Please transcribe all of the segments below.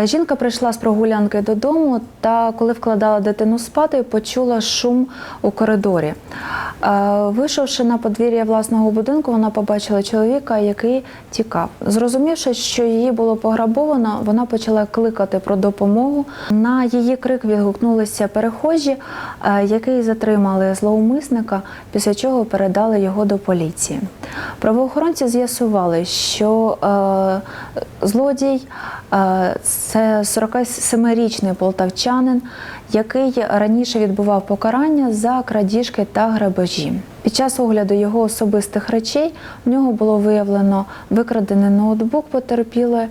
Жінка прийшла з прогулянки додому та, коли вкладала дитину спати, почула шум у коридорі. Е, Вийшовши на подвір'я власного будинку, вона побачила чоловіка, який тікав. Зрозумівши, що її було пограбовано, вона почала кликати про допомогу. На її крик відгукнулися перехожі, е, які затримали зловмисника, після чого передали його до поліції. Правоохоронці з'ясували, що е, злодій це 47-річний полтавчанин, який раніше відбував покарання за крадіжки та грабежі. Під час огляду його особистих речей в нього було виявлено викрадений ноутбук потерпілої.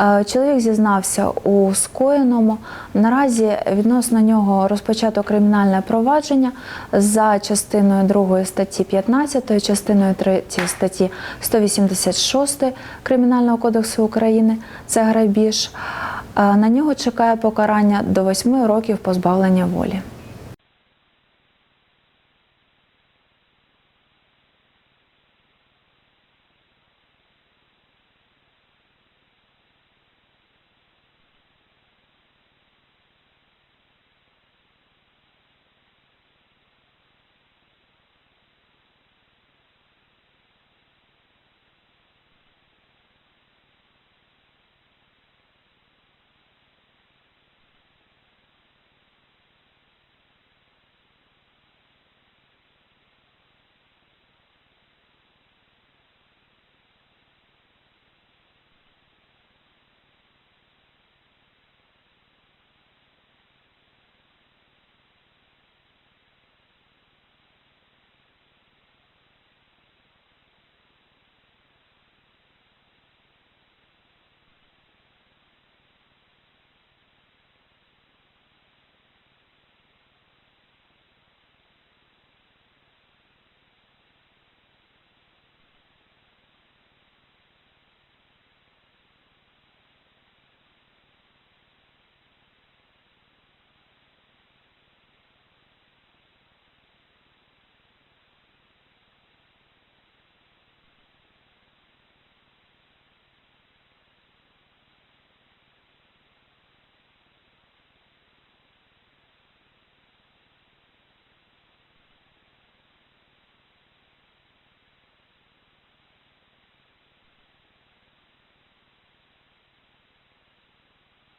Е, Чоловік зізнався у скоєному. Наразі відносно нього розпочато кримінальне провадження за частиною 2 статті 15, частиною 3 статті 186 Кримінального кодексу України. Це грабіж. Е, На нього чекає покарання до 8 років позбавлення волі.